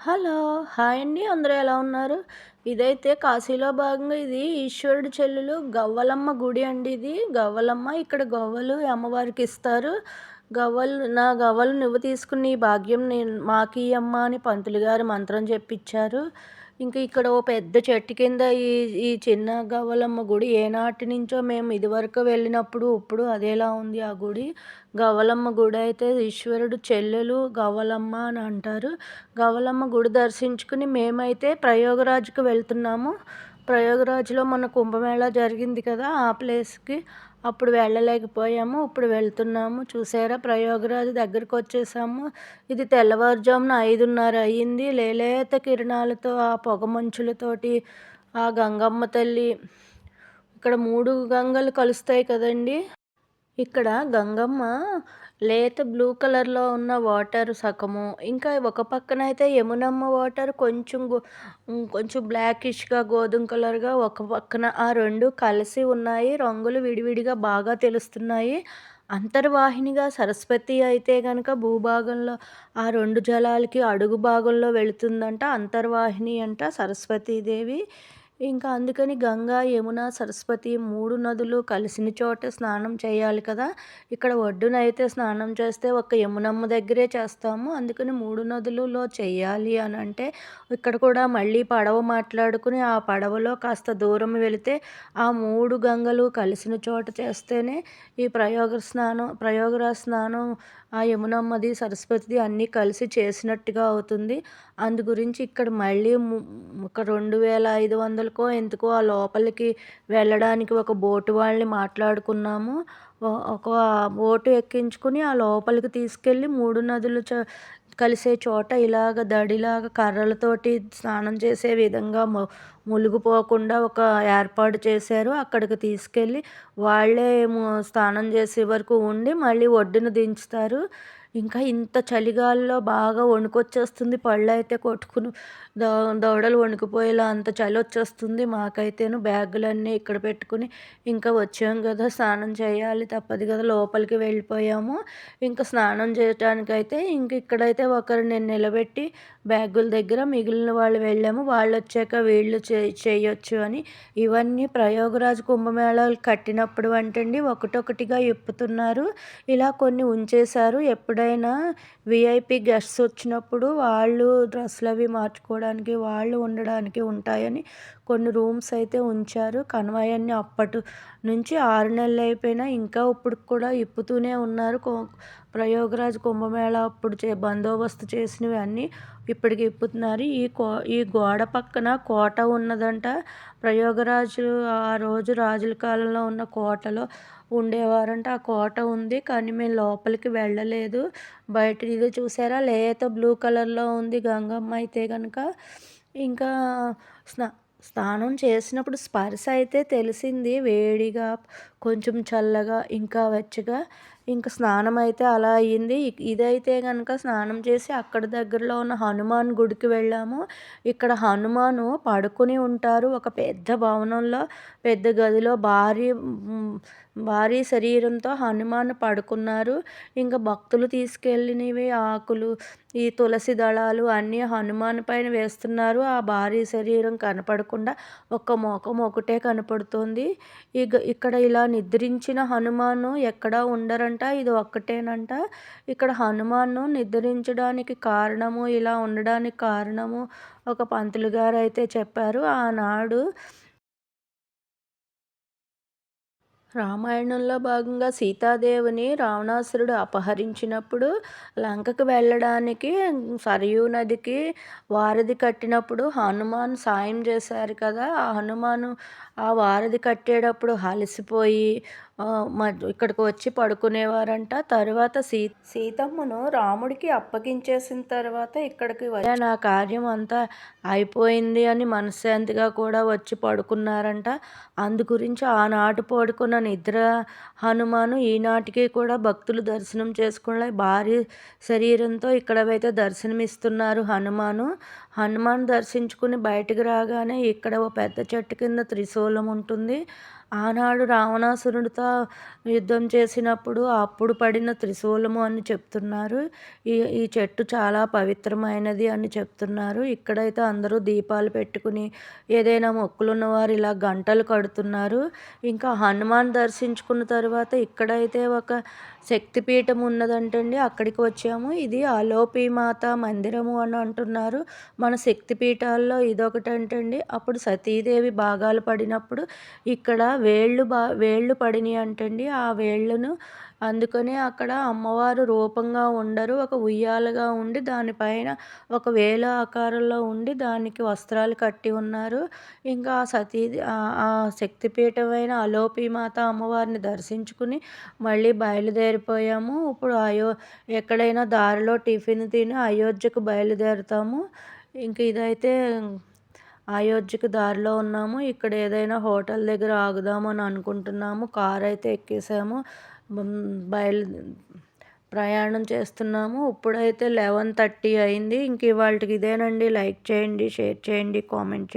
Hello hi అండి. అందరూ ఎలా ఉన్నారు? ఇదైతే కాశీలో భాగంగా ఇది ఈశ్వరుడు చెల్లెలు గవ్వలమ్మ గుడి అండి ఇది. గవ్వలమ్మ ఇక్కడ గవ్వలు అమ్మవారికి ఇస్తారు. గవ్వలు నా గవ్వలు నువ్వు తీసుకుని భాగ్యం నేను మాకి అమ్మ అని పంతులు గారు మంత్రం చెప్పించారు ఇంకా ఇక్కడ ఓ పెద్ద చెట్టు కింద ఈ ఈ చిన్న గవ్వలమ్మ గుడి ఏనాటి నుంచో మేము ఇదివరకు వెళ్ళినప్పుడు ఇప్పుడు అదేలా ఉంది ఆ గుడి. గవ్వలమ్మ గుడి అయితే ఈశ్వరుడు చెల్లెలు గవ్వలమ్మ అని అంటారు. గవ్వలమ్మ గుడి దర్శించుకుని మేమైతే ప్రయోగరాజుకు వెళ్తున్నాము. ప్రయోగరాజులో మన కుంభమేళా జరిగింది కదా ఆ ప్లేస్కి. అప్పుడు వెళ్ళలేకపోయాము ఇప్పుడు వెళ్తున్నాము. చూసారా? ప్రయోగరాజు దగ్గరికి వచ్చేసాము. ఇది తెల్లవారుజామున ఐదున్నర అయ్యింది. లేలేత కిరణాలతో ఆ పొగ మంచులతోటి ఆ గంగమ్మ తల్లి. ఇక్కడ మూడు గంగలు కలుస్తాయి కదండి. ఇక్కడ గంగమ్మ లేత బ్లూ కలర్లో ఉన్న వాటర్ సగము ఇంకా ఒక పక్కన అయితే యమునమ్మ వాటర్ కొంచెం కొంచెం బ్లాకిష్గా గోధుమ కలర్గా ఒక పక్కన ఆ రెండు కలిసి ఉన్నాయి. రంగులు విడివిడిగా బాగా తెలుస్తున్నాయి. అంతర్వాహినిగా సరస్వతి అయితే కనుక భూభాగంలో ఆ రెండు జలాలకి అడుగు భాగంలో వెళుతుందంట. అంతర్వాహిని అంట సరస్వతీదేవి. ఇంకా అందుకని గంగా యమున సరస్వతి మూడు నదులు కలిసిన చోట స్నానం చేయాలి కదా. ఇక్కడ ఒడ్డున అయితే స్నానం చేస్తే ఒక యమునమ్మ దగ్గరే చేస్తాము. అందుకని మూడు నదులలో చేయాలి అని అంటే ఇక్కడ కూడా మళ్ళీ పడవ మాట్లాడుకుని ఆ పడవలో కాస్త దూరం వెళితే ఆ మూడు గంగలు కలిసిన చోట చేస్తేనే ఈ ప్రయోగ స్నానం ప్రయోగరా స్నానం ఆ యమునమ్మది సరస్వతిది అన్నీ కలిసి చేసినట్టుగా అవుతుంది. అందు గురించి ఇక్కడ మళ్ళీ ఒక రెండు వేల ఐదు వందలకో ఎందుకో ఆ లోపలికి వెళ్ళడానికి ఒక బోటు వాళ్ళని మాట్లాడుకున్నాము. ఒక బోటు ఎక్కించుకుని ఆ లోపలికి తీసుకెళ్ళి మూడు నదులు చ కలిసే చోట ఇలాగ దడిలాగా కర్రలతోటి స్నానం చేసే విధంగా ము మునిగిపోకుండా ఒక ఏర్పాటు చేశారు. అక్కడికి తీసుకెళ్ళి వాళ్ళే స్నానం చేసే వరకు ఉండి మళ్ళీ ఒడ్డున దించుతారు. ఇంకా ఇంత చలిగాల్లో బాగా వణుకొచ్చేస్తుంది. పళ్ళు అయితే కొట్టుకుని దో దవడలు వణికిపోయేలా అంత చలి వచ్చేస్తుంది మాకైతేను బ్యాగులన్నీ ఇక్కడ పెట్టుకుని ఇంకా వచ్చాం కదా స్నానం చేయాలి తప్పదు కదా లోపలికి వెళ్ళిపోయాము. ఇంకా స్నానం చేయటానికైతే ఇంక ఇక్కడైతే ఒకరు నేను నిలబెట్టి బ్యాగుల దగ్గర మిగిలిన వాళ్ళు వెళ్ళాము. వాళ్ళు వచ్చాక వీళ్ళు చేయొచ్చు అని. ఇవన్నీ ప్రయోగరాజు కుంభమేళాలు కట్టినప్పుడు అంటండి ఒకటొకటిగా ఇప్పుతున్నారు. ఇలా కొన్ని ఉంచేశారు. ఎప్పుడు ఎప్పుడైనా విఐపి గెస్ట్స్ వచ్చినప్పుడు వాళ్ళు డ్రెస్సులు అవి మార్చుకోవడానికి వాళ్ళు ఉండడానికి ఉంటాయని కొన్ని రూమ్స్ అయితే ఉంచారు. కన్వాయన్ని అప్పటి నుంచి ఆరు నెలలు అయిపోయినా ఇంకా ఇప్పుడు కూడా ఇప్పుతూనే ఉన్నారు. ప్రయోగరాజ్ కుంభమేళ అప్పుడు చే బందోబస్తు చేసినవి అన్నీ ఇప్పటికి ఇప్పుతున్నారు ఈ కో ఈ గోడ పక్కన కోట ఉన్నదంట. ప్రయోగరాజు ఆ రోజు రాజుల కాలంలో ఉన్న కోటలో ఉండేవారంట. ఆ కోట ఉంది కానీ మేము లోపలికి వెళ్ళలేదు. బయట ఇది చూసారా? లేత బ్లూ కలర్లో ఉంది గంగమ్మ అయితే కనుక ఇంకా స్నా స్నానం చేసినప్పుడు స్పర్శ అయితే తెలిసింది. వేడిగా కొంచెం చల్లగా ఇంకా వెచ్చగా ఇంకా స్నానం అయితే అలా అయ్యింది ఇదైతే కనుక స్నానం చేసి అక్కడ దగ్గరలో ఉన్న హనుమాన్ గుడికి వెళ్ళాము. ఇక్కడ హనుమాను పడుకుని ఉంటారు. ఒక పెద్ద భవనంలో పెద్ద గదిలో భారీ భారీ శరీరంతో హనుమాన్ పడుకున్నారు. ఇంకా భక్తులు తీసుకెళ్ళినవి ఆకులు ఈ తులసి దళాలు అన్నీ హనుమాన్ పైన వేస్తున్నారు. ఆ భారీ శరీరం కనపడకుండా ఒక్క ముఖం ఒకటే కనపడుతుంది. ఇక ఇక్కడ ఇలా నిద్రించిన హనుమాను ఎక్కడా ఉండరంట. ఇది ఒక్కటేనంట ఇక్కడ హనుమాను నిద్రించడానికి కారణము ఇలా ఉండడానికి కారణము ఒక పంతులు గారు అయితే చెప్పారు. ఆనాడు రామాయణంలో భాగంగా సీతాదేవిని రావణాసురుడు అపహరించినప్పుడు లంకకు వెళ్ళడానికి సరయూ నదికి వారధి కట్టినప్పుడు హనుమాన్ సాయం చేశారు కదా. ఆ హనుమాను ఆ వారధి కట్టేటప్పుడు అలసిపోయి ఇక్కడికి వచ్చి పడుకునేవారంట. తరువాత సీ సీతమ్మను రాముడికి అప్పగించేసిన తర్వాత ఇక్కడికి నా కార్యం అంతా అయిపోయింది అని మనశ్శాంతిగా కూడా వచ్చి పడుకున్నారంట. అందు గురించి ఆనాటి పడుకున్న నిద్ర హనుమాను ఈనాటికి కూడా భక్తులు దర్శనం చేసుకునే భారీ శరీరంతో ఇక్కడవైతే దర్శనమిస్తున్నారు హనుమాను. హనుమాన్ దర్శించుకుని బయటకు రాగానే ఇక్కడ ఓ పెద్ద చెట్టు కింద త్రిశూలం ఉంటుంది. ఆనాడు రావణాసురుడితో యుద్ధం చేసినప్పుడు అప్పుడు పడిన త్రిశూలము అని చెప్తున్నారు. ఈ ఈ చెట్టు చాలా పవిత్రమైనది అని చెప్తున్నారు. ఇక్కడైతే అందరూ దీపాలు పెట్టుకుని ఏదైనా మొక్కులు ఉన్నవారు ఇలా గంటలు కడుతున్నారు. ఇంకా హనుమాన్ దర్శించుకున్న తర్వాత ఇక్కడైతే ఒక శక్తిపీఠం ఉన్నదంటండి. అక్కడికి వచ్చాము. ఇది అలోపి మాత మందిరము అని అంటున్నారు. మన శక్తిపీఠాల్లో ఇదొకటి అంటండి అప్పుడు సతీదేవి భాగాలు పడినప్పుడు ఇక్కడ వేళ్ళు బా వేళ్ళు పడినాయి అంటండి. ఆ వేళ్ళను అందుకనే అక్కడ అమ్మవారు రూపంగా ఉండరు. ఒక ఉయ్యాలగా ఉండి దానిపైన ఒక వేల ఆకారంలో ఉండి దానికి వస్త్రాలు కట్టి ఉన్నారు. ఇంకా ఆ సతీ ఆ శక్తిపీఠమైన అలోపి మాత అమ్మవారిని దర్శించుకుని మళ్ళీ బయలుదేరిపోయాము. ఇప్పుడు అయో ఎక్కడైనా దారిలో టిఫిన్ తిని అయోధ్యకు బయలుదేరుతాము. ఇంక ఇదైతే అయోధ్యకి దారిలో ఉన్నాము. ఇక్కడ ఏదైనా హోటల్ దగ్గర ఆగుదామని అనుకుంటున్నాము. కార్ అయితే ఎక్కేసాము. బయలు ప్రయాణం చేస్తున్నాము. ఇప్పుడైతే లెవెన్ థర్టీ అయింది. ఇంక ఇవాళకి ఇదేనండి. లైక్ చేయండి షేర్ చేయండి కామెంట్ చేయండి.